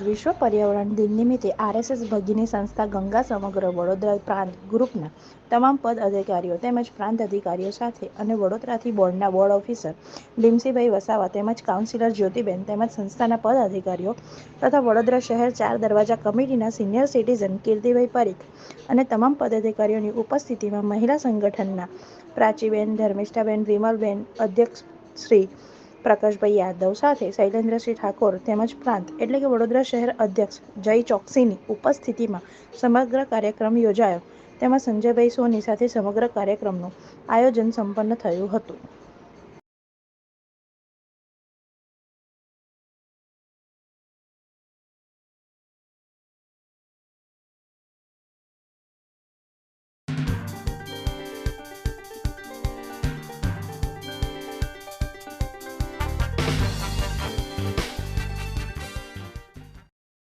વિશ્વ પર્યાવરણ દિન નિમિત્તે આરએસએસ ભગીની સંસ્થા ગંગા સમગ્ર વડોદરા પ્રાંત ગ્રુપના તમામ પદ અધિકારીઓ તેમજ પ્રાંત અધિકારીઓ સાથે અને વડોદરાથી બોર્ડના બોર્ડ ઓફિસર ડીમસીભાઈ વસાવા તેમજ કાઉન્સિલર જ્યોતિબેન તેમજ સંસ્થાના પદ અધિકારીઓ તથા વડોદરા શહેર ચાર દરવાજા કમિટીના સિનિયર સિટીઝન કીર્તિભાઈ પરીખ અને તમામ પદાધિકારીઓની ઉપસ્થિતિમાં મહિલા સંગઠનના પ્રાચીબેન, ધર્મિષ્ઠાબેન, વિમલબેન અધ્યક્ષશ્રી પ્રકાશભાઈ યાદવ સાથે શૈલેન્દ્રસિંહ ઠાકોર તેમજ પ્રાંત એટલે કે વડોદરા શહેર અધ્યક્ષ જય ચોકસીની ઉપસ્થિતિમાં સમગ્ર કાર્યક્રમ યોજાયો. તેમાં સંજયભાઈ સોની સાથે સમગ્ર કાર્યક્રમનું આયોજન સંપન્ન થયું હતું.